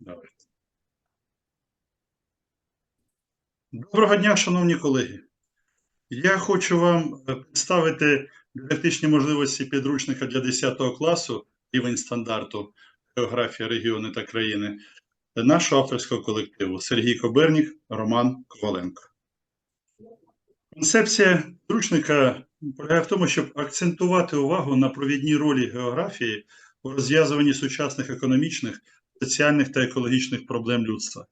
Давайте. Доброго дня, шановні колеги. Я хочу вам е, представити дидактичні можливості підручника для 10 класу рівень стандарту географія, регіони та країни нашого авторського колективу Сергій Кобернік, Роман Коваленко. Концепція підручника полягає в тому, щоб акцентувати увагу на провідній ролі географії у розв'язуванні сучасних економічних, соціальних та екологічних проблем людства,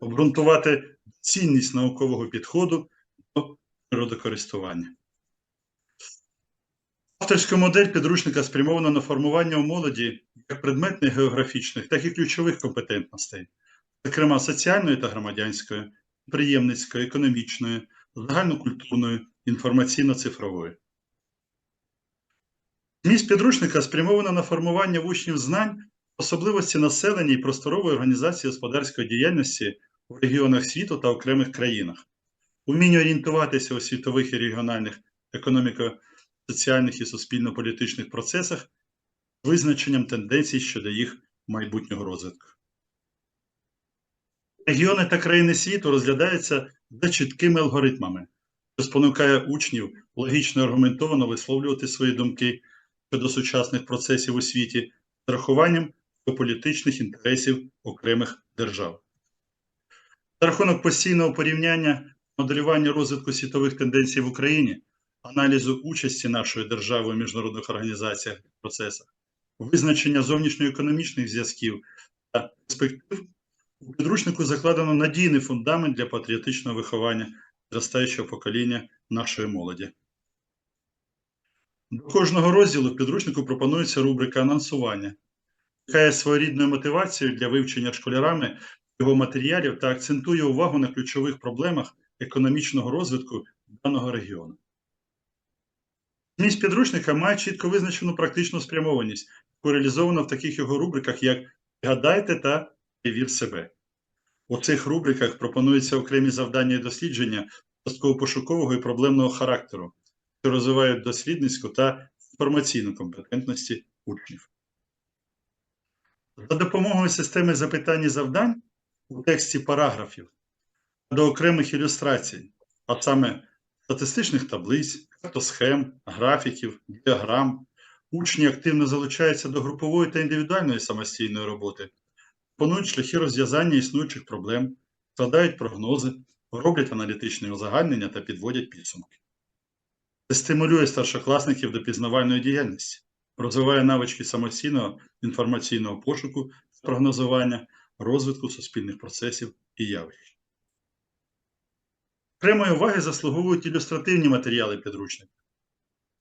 обґрунтувати цінність наукового підходу до природокористування. Авторська модель підручника спрямована на формування у молоді як предметних географічних, так і ключових компетентностей, зокрема соціальної та громадянської, приємницької, економічної, загальнокультурної, інформаційно-цифрової. Зміст підручника спрямована на формування в учнів знань особливості населення і просторової організації господарської діяльності в регіонах світу та окремих країнах, уміння орієнтуватися у світових і регіональних економіко-соціальних і суспільно-політичних процесах визначенням тенденцій щодо їх майбутнього розвитку. Регіони та країни світу розглядаються за чіткими алгоритмами, що спонукає учнів логічно і аргументовано висловлювати свої думки щодо сучасних процесів у світі з рахуванням політичних інтересів окремих держав. За рахунок постійного порівняння моделювання розвитку світових тенденцій в Україні, аналізу участі нашої держави у міжнародних організаціях і процесах, визначення зовнішньоекономічних зв'язків та перспектив, у підручнику закладено надійний фундамент для патріотичного виховання зростаючого покоління нашої молоді. До кожного розділу в підручнику пропонується рубрика анонсування, є своєрідною мотивацією для вивчення школярами його матеріалів та акцентує увагу на ключових проблемах економічного розвитку даного регіону. Зміст підручника має чітко визначену практичну спрямованість, яку реалізовано в таких його рубриках, як «Гадайте» та «Перевір себе». У цих рубриках пропонуються окремі завдання і дослідження частково-пошукового і проблемного характеру, що розвивають дослідницьку та інформаційну компетентності учнів. За допомогою системи запитань і завдань у тексті параграфів до окремих ілюстрацій, а саме статистичних таблиць, картосхем, графіків, діаграм, учні активно залучаються до групової та індивідуальної самостійної роботи, пропонують шляхи розв'язання існуючих проблем, складають прогнози, роблять аналітичні узагальнення та підводять підсумки. Це стимулює старшокласників до пізнавальної діяльності, розвиває навички самостійного інформаційного пошуку, прогнозування, розвитку суспільних процесів і явищ. Окремої уваги заслуговують ілюстративні матеріали підручника,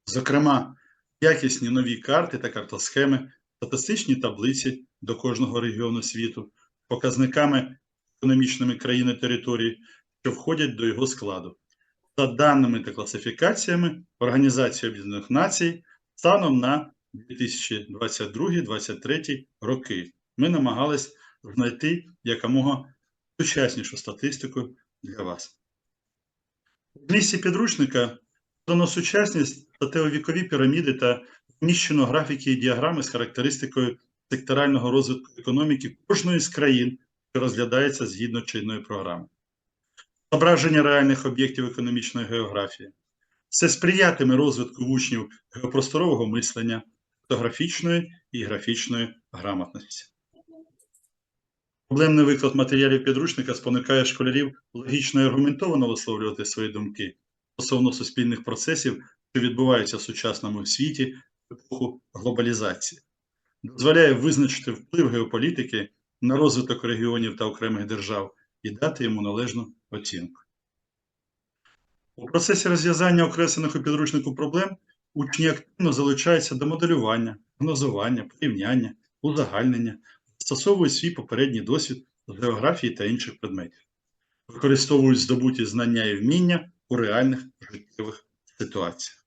зокрема, якісні нові карти та картосхеми, статистичні таблиці до кожного регіону світу, показниками економічними країн і території, що входять до його складу, за даними та класифікаціями Організації Об'єднаних Націй станом на 2022-2023 роки. Ми намагались знайти якомога сучаснішу статистику для вас. В місці підручника дано сучасність статеовікові піраміди та вміщено графіки і діаграми з характеристикою секторального розвитку економіки кожної з країн, що розглядається згідно чинної програми. Зображення реальних об'єктів економічної географії. Це сприятиме розвитку учнів геопросторового мислення, фотографічної і графічної грамотності. Проблемний виклад матеріалів підручника спонукає школярів логічно і аргументовано висловлювати свої думки стосовно суспільних процесів, що відбуваються в сучасному світі в епоху глобалізації, дозволяє визначити вплив геополітики на розвиток регіонів та окремих держав і дати йому належну оцінку. У процесі розв'язання окреслених у підручнику проблем учні активно залучаються до моделювання, прогнозування, порівняння, узагальнення, застосовують свій попередній досвід з географії та інших предметів, використовують здобуті знання і вміння у реальних життєвих ситуаціях.